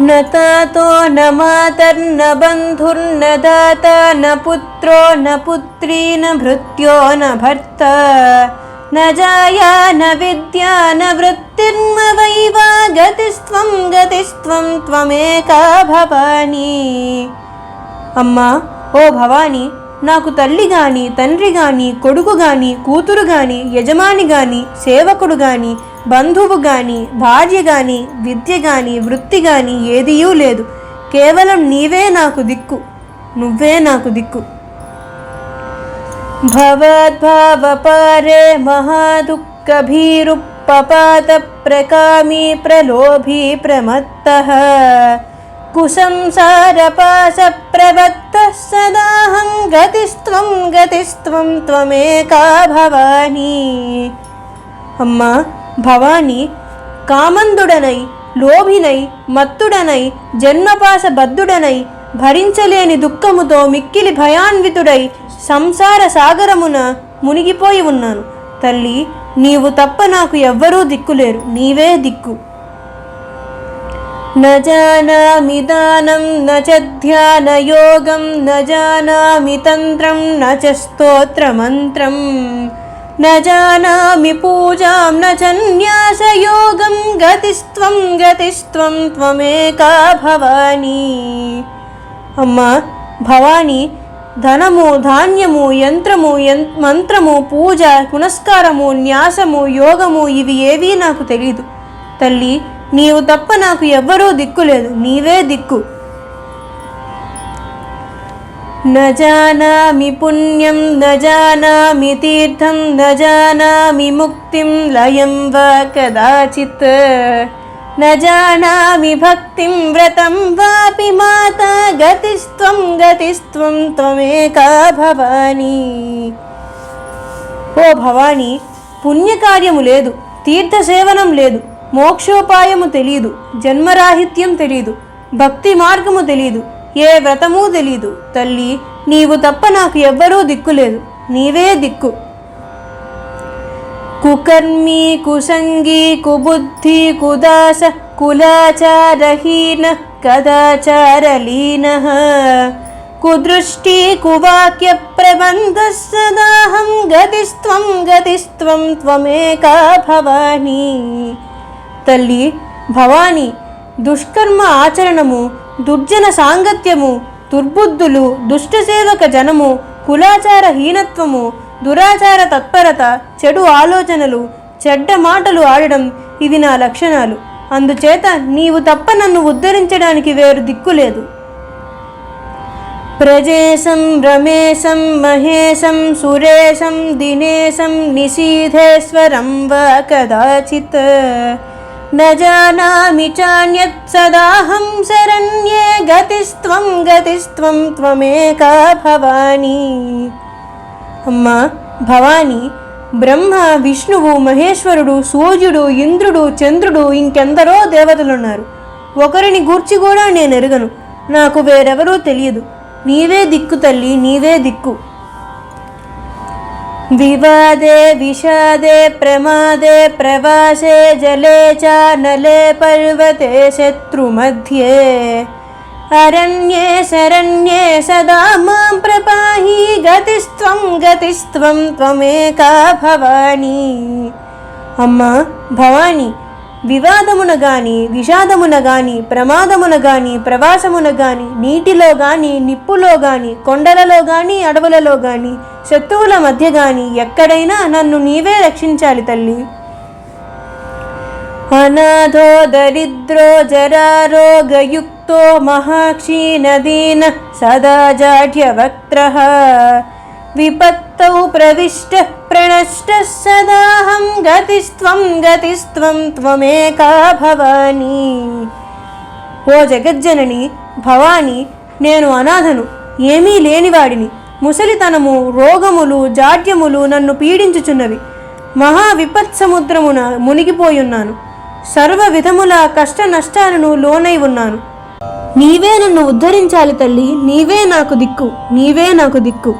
न तातो न मातर्न बन्धुर्न दाता न पुत्रो न पुत्री न भृत्यो न भर्ता न जाया न विद्या न वृत्तिर्मवैवा गतिस्त्वं गतिस्त्वं त्वमेका भवानी అమ్మా ఓ భవాని నాకు తల్లి గాని తండ్రి గాని కొడుకు గాని కూతురు గాని యజమాని గాని సేవకుడు గాని బంధువు గాని భార్య గాని విద్య గాని వృత్తి గాని ఏదియూ లేదు. కేవలం నీవే నాకు దిక్కు. నువ్వే నాకు దిక్కు. భవద్భావపారే మహాదుఃఖభీరుపపాత ప్రకామీ ప్రలోభీ ప్రమత్తః కుసంసారపాసప్రవక్త సదాహం గతిస్త్వం గతిస్త్వం త్వమేకా భవానీ అమ్మా భవాని కామందుడనై లోభినై మత్తుడనై జన్మపాస బద్ధుడనై భరించలేని దుఃఖముతో మిక్కిలి భయాన్వితుడై సంసార సాగరమున మునిగిపోయి ఉన్నాను తల్లి నీవు తప్ప నాకు ఎవ్వరూ దిక్కులేరు. నీవే దిక్కు. न जानामि दानं न च ध्यानयोगं न जानामि तन्त्रं न च स्तोत्रमन्त्रं न जानामि पूजां न च न्यासयोगं गतिस्त्वं गतिस्त्वं त्वमेका भवानी అమ్మా భవాని ధనము ధాన్యము యంత్రము యం మంత్రము పూజ పునస్కారము న్యాసము యోగము ఇవి ఏవీ నాకు తెలియదు తల్లి నీవు తప్ప నాకు ఎవ్వరూ దిక్కు లేదు. నీవే దిక్కు. నజానామి పుణ్యం నజానామి తీర్థం నజానామి ముక్తిం లయం వా కదాచిత్. నజానామి భక్తిం వ్రతం వాపి మాత గతిస్త్వం గతిస్త్వం త్వమేకా భవానీ. ఓ భవానీ పుణ్యకార్యము లేదు తీర్థసేవనం లేదు. మోక్షోపాయము తెలియదు జన్మరాహిత్యం తెలియదు భక్తి మార్గము తెలియదు ఏ వ్రతమూ తెలియదు తల్లి నీవు తప్ప నాకు ఎవ్వరూ దిక్కులేదు నీవే దిక్కు. కుకర్మి కుసంగి కుబుద్ధి కుదాస కులాచారహీన కదాచారలీన. కుదృష్టి కువాక్య ప్రబంధ సదాహం గతిస్త్వం గతిస్త్వం త్వమేకా భవానీ. తల్లి భవాని దుష్కర్మ ఆచరణము దుర్జన సాంగత్యము దుర్బుద్ధులు దుష్టసేవక జనము కులాచార హీనత్వము దురాచార తత్పరత చెడు ఆలోచనలు చెడ్డ మాటలు ఆడడం ఇవి నా లక్షణాలు. అందుచేత నీవు తప్ప నన్ను ఉద్ధరించడానికి వేరు దిక్కులేదు ప్రజేశం రమేశం మహేశం సురేశం దినేశం నిశీధేశ్వరం వా కదాచిత్. न जानामि चान्यत् सदाहं शरण्ये गतिस्त्वं गतिस्त्वं त्वमेका భవానీ అమ్మా భవాని బ్రహ్మ విష్ణువు మహేశ్వరుడు సూర్యుడు ఇంద్రుడు చంద్రుడు ఇంకెందరో దేవతలున్నారు ఒకరిని గూర్చి కూడా నేను ఎరుగను నాకు వేరెవరూ తెలియదు నీవే దిక్కు తల్లి నీవే దిక్కు వివాదే విషాదే ప్రమాదే ప్రవాసే జలే చానలే పర్వతే శత్రుమధ్యే అరణ్యే శరణ్యే సదా మాం ప్రపాహి గతిస్త్వం గతిస్త్వం త్వమేకా భవానీ అమ్మా భవాని వివాదమున గాని విషాదమున గాని ప్రమాదమున గాని ప్రవాసమున గాని నీటిలో గాని నిప్పులో గాని కొండలలో గాని అడవులలో గాని శత్రువుల మధ్య గాని ఎక్కడైనా నన్ను నీవే రక్షించాలి తల్లి. అనాథో దరిద్రో జరారోగయుక్తో మహాక్షీణదీన సదా జాఢ్యవక్త్రః విపత్తౌ ప్రవిష్ట ప్రణష్ట సదాహం గతిస్త్వం గతిస్త్వం త్వమేకా భవానీ ఓ జగజ్జనని భవాని నేను అనాథను ఏమీ లేనివాడిని. ముసలితనము రోగములు జాడ్యములు నన్ను పీడించుచున్నవి. మహా విపత్సముద్రమున మునిగిపోయున్నాను. సర్వ విధముల కష్ట నష్టాలను లోనై ఉన్నాను. నీవే నన్ను ఉద్ధరించాలి తల్లి నీవే నాకు దిక్కు నీవే నాకు దిక్కు.